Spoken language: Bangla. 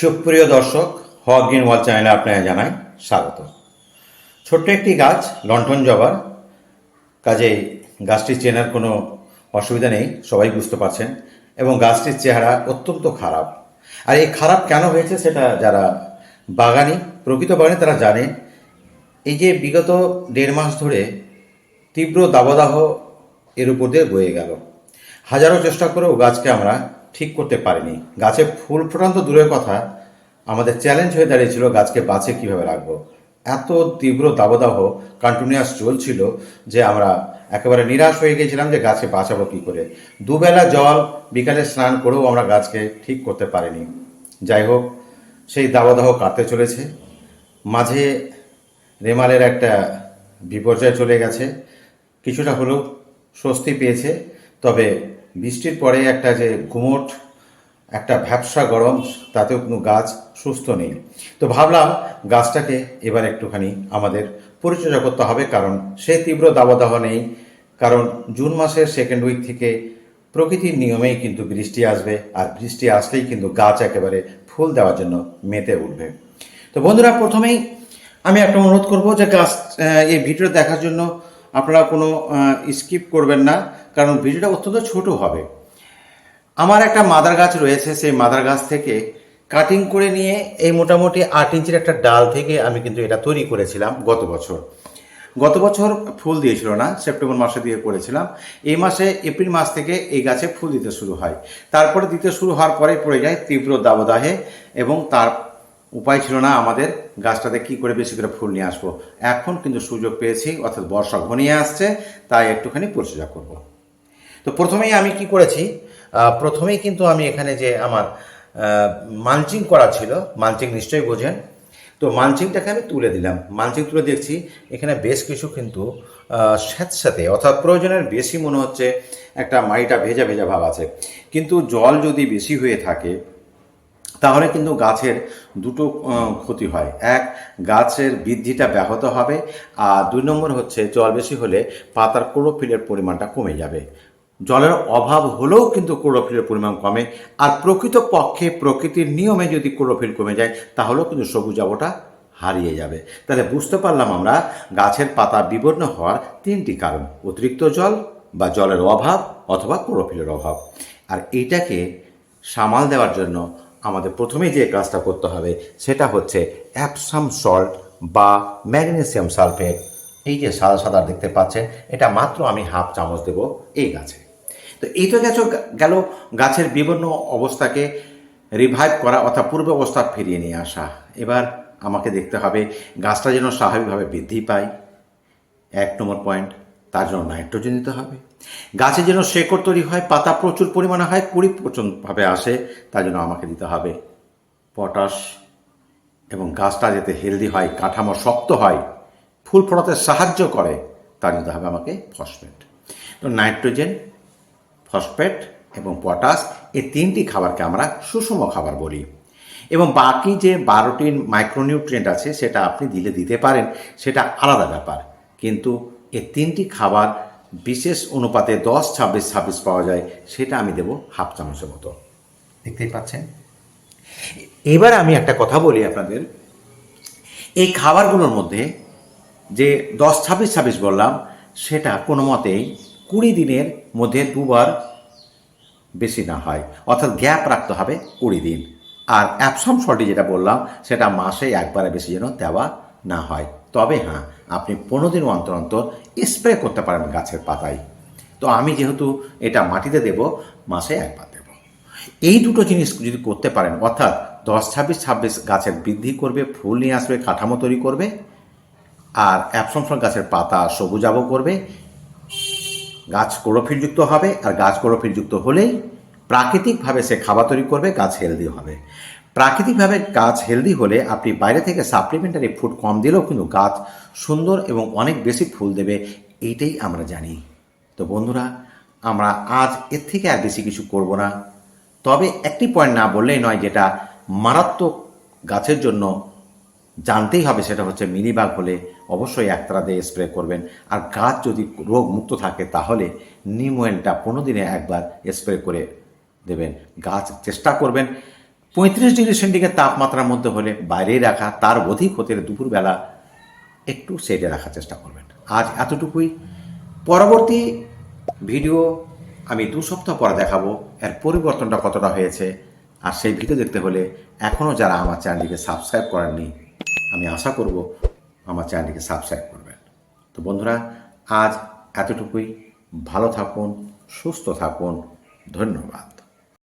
সুপ্রিয় দর্শক হক গ্রিন ওয়াল চ্যানেলে আপনাকে জানাই স্বাগত। ছোট্ট একটি গাছ লন্ঠন জবার। কাজে গাছটি চেনার কোনো অসুবিধা নেই, সবাই বুঝতে পারছেন। এবং গাছটির চেহারা অত্যন্ত খারাপ। আর এই খারাপ কেন হয়েছে সেটা যারা বাগানি, প্রকৃত বাগানি তারা জানে। এই যে বিগত দেড় মাস ধরে তীব্র দাবদাহ এর উপর দিয়ে বয়ে গেল। হাজারো চেষ্টা করেও গাছকে আমরা ঠিক করতে পারিনি। গাছে ফুল ফোটান্ত দূরের কথা আমাদের চ্যালেঞ্জ হয়ে দাঁড়িয়েছিল গাছকে বাঁচে কীভাবে রাখব। এত তীব্র দাবদাহ কন্টিনিউয়াস চলছিল যে আমরা একেবারে নিরাশ হয়ে গেছিলাম যে গাছকে বাঁচাবো কী করে। দুবেলা জল, বিকালে স্নান করেও আমরা গাছকে ঠিক করতে পারিনি। যাই হোক, সেই দাবদাহ কাটতে চলেছে। মাঝে রেমালের একটা বিপর্যয় চলে গেছে। কিছুটা হলেও স্বস্তি পেয়েছে। তবে বৃষ্টির পরে একটা যে ঘুমট, একটা ভ্যাবসা গরম, তাতেও কোনো গাছ সুস্থ নেই। তো ভাবলাম গাছটাকে এবার একটুখানি আমাদের পরিচর্যা করতে হবে, কারণ সে তীব্র দাবদাহ নেই। কারণ জুন মাসের সেকেন্ড উইক থেকে প্রকৃতির নিয়মেই কিন্তু বৃষ্টি আসবে, আর বৃষ্টি আসলেই কিন্তু গাছ একেবারে ফুল দেওয়ার জন্য মেতে উঠবে। তো বন্ধুরা, প্রথমেই আমি একটা অনুরোধ করব যে গাছ এই ভিডিও দেখার জন্য আপনারা কোনো স্কিপ করবেন না, কারণ ভিডিওটা অত্যন্ত ছোট হবে। আমার একটা মাদার গাছ রয়েছে, সেই মাদার গাছ থেকে কাটিং করে নিয়ে এই মোটামুটি আট ইঞ্চির একটা ডাল থেকে আমি কিন্তু এটা তৈরি করেছিলাম গত বছর। গত বছর ফুল দিয়েছিল না, সেপ্টেম্বর মাসে দিয়ে করেছিলাম। এই মাসে এপ্রিল মাস থেকে এই গাছে ফুল দিতে শুরু হয়। তারপরে দিতে শুরু হওয়ার পরে পড়ে যায় তীব্র দাবদাহে এবং তার উপায় ছিল না আমাদের গাছটাতে কি করে বেশি করে ফুল নিয়ে আসব। এখন কিন্তু সুযোগ পেয়েছি, অর্থাৎ বর্ষা ঘনিয়ে আসছে, তাই একটুখানি পরিচর্যা করব। তো প্রথমেই আমি কি করেছি? প্রথমেই কিন্তু আমি এখানে যে আমার মালচিং করা ছিল, মালচিং নিশ্চয়ই বোঝেন। তো মালচিংটাকে আমি তুলে দিলাম। মালচিং তুলে দেখছি, এখানে বেশ কিছু কিন্তু স্যাঁতস্যাঁতে, অর্থাৎ প্রয়োজনের বেশি মনে হচ্ছে, একটা মাটিটা ভেজা ভেজা ভাব আছে। কিন্তু জল যদি বেশি হয়ে থাকে তাহলে কিন্তু গাছের দুটো ক্ষতি হয়। এক, গাছের বৃদ্ধিটা ব্যাহত হবে, আর দুই নম্বর হচ্ছে জল বেশি হলে পাতার ক্লোরোফিলের পরিমাণটা কমে যাবে। জলের অভাব হলেও কিন্তু ক্লোরোফিলের পরিমাণ কমে, আর প্রকৃত পক্ষে প্রকৃতির নিয়মে যদি ক্লোরোফিল কমে যায়, তাহলেও কিন্তু সবুজ আবটা হারিয়ে যাবে। তাহলে বুঝতে পারলাম আমরা গাছের পাতা বিবর্ণ হওয়ার তিনটি কারণ, অতিরিক্ত জল বা জলের অভাব অথবা ক্লোরোফিলের অভাব। আর এইটাকে সামাল দেওয়ার জন্য আমাদের প্রথমেই যে কাজটা করতে হবে সেটা হচ্ছে অ্যাপসাম সল্ট বা ম্যাগনেসিয়াম সালফেট এই যে সাদা সাদা দেখতে পাচ্ছেন, এটা মাত্র আমি হাফ চামচ দেব এই গাছে। তো এই তো গেছ, গেল গাছের বিভিন্ন অবস্থাকে রিভাইভ করা অর্থাৎ পূর্ব অবস্থা ফিরিয়ে নিয়ে আসা। এবার আমাকে দেখতে হবে গাছটা যেন স্বাভাবিকভাবে বৃদ্ধি পায়। এক নম্বর পয়েন্ট তার জন্য নাইট্রোজেন দিতে হবে। গাছে যেন শেকড় তৈরি হয়, পাতা প্রচুর পরিমাণে হয়, কুড়ি প্রচুরভাবে আসে, তার জন্য আমাকে দিতে হবে পটাশ এবং গাছটা যাতে হেলদি হয়, কাঠামো শক্ত হয়, ফুল ফোটাতে সাহায্য করে, তার নিতে হবে আমাকে ফসফেট। তো নাইট্রোজেন, ফসফেট এবং পটাশ এই তিনটি খাবারকে আমরা সুষম খাবার বলি। এবং বাকি যে বারোটি মাইক্রোনিউট্রিয়েন্ট আছে, সেটা আপনি দিলে দিতে পারেন, সেটা আলাদা ব্যাপার। কিন্তু এই তিনটি খাবার বিশেষ অনুপাতে দশ, ছাব্বিশ ছাব্বিশ পাওয়া যায়, সেটা আমি দেব হাফ চামচের মতো। দেখতেই পাচ্ছেন? এবার আমি একটা কথা বলি আপনাদের। এই খাবারগুলোর মধ্যে যে দশ, ছাব্বিশ ছাব্বিশ বললাম, সেটা কোনো মতেই কুড়ি দিনের মধ্যে দুবার বেশি না হয়। অর্থাৎ গ্যাপ রাখতে হবে কুড়ি দিন। আর অ্যাপসম সল্টি যেটা বললাম, সেটা মাসে একবারে বেশি যেন দেওয়া না হয়। তবে হ্যাঁ আপনি পনেরো দিন অন্তর অন্তর স্প্রে করতে পারেন গাছের পাতায়। তো আমি যেহেতু এটা মাটিতে দেব, মাসে একবার দেব। এই দুটো জিনিস যদি করতে পারেন, অর্থাৎ দশ, ছাব্বিশ ছাব্বিশ গাছের বৃদ্ধি করবে, ফুল নিয়ে আসবে, কাঠামো তৈরি করবে, আর অ্যাপসমসন গাছের পাতা সবুজাবো করবে, গাছ ক্লোরোফিলযুক্ত হবে, আর গাছ ক্লোরোফিলযুক্ত হলেই প্রাকৃতিকভাবে সে খাবার তৈরি করবে, গাছ হেলদি হবে। প্রাকৃতিকভাবে গাছ হেলদি হলে আপনি বাইরে থেকে সাপ্লিমেন্টারি ফুড কম দিলেও কিন্তু গাছ সুন্দর এবং অনেক বেশি ফুল দেবে, এইটাই আমরা জানি। তো বন্ধুরা, আমরা আজ এর থেকে আর বেশি কিছু করব না। তবে একটি পয়েন্ট না বললেই নয় যেটা মারাত্মক গাছের জন্য জানতেই হবে, সেটা হচ্ছে মিনিবাগ হলে অবশ্যই একতারা দিয়ে স্প্রে করবেন। আর গাছ যদি রোগ মুক্ত থাকে তাহলে নিমোয়েনটা পনেরো দিনে একবার স্প্রে করে দেবেন। গাছ চেষ্টা করবেন পঁয়ত্রিশ ডিগ্রি সেন্টিগ্রেড তাপমাত্রার মধ্যে হলে বাইরেই রাখা, তার অধিক হতে দুপুরবেলা একটু সেটে রাখার চেষ্টা করবেন। আজ এতটুকুই। পরবর্তী ভিডিও আমি দু সপ্তাহ পরে দেখাবো, এর পরিবর্তনটা কতটা হয়েছে, আর সেই ভিডিও দেখতে হলে এখনও যারা আমার চ্যানেলটিকে সাবস্ক্রাইব করেননি, আমি আশা করব আমার চ্যানেলটিকে সাবস্ক্রাইব করবেন। তো বন্ধুরা, আজ এতটুকুই। ভালো থাকুন, সুস্থ থাকুন। ধন্যবাদ।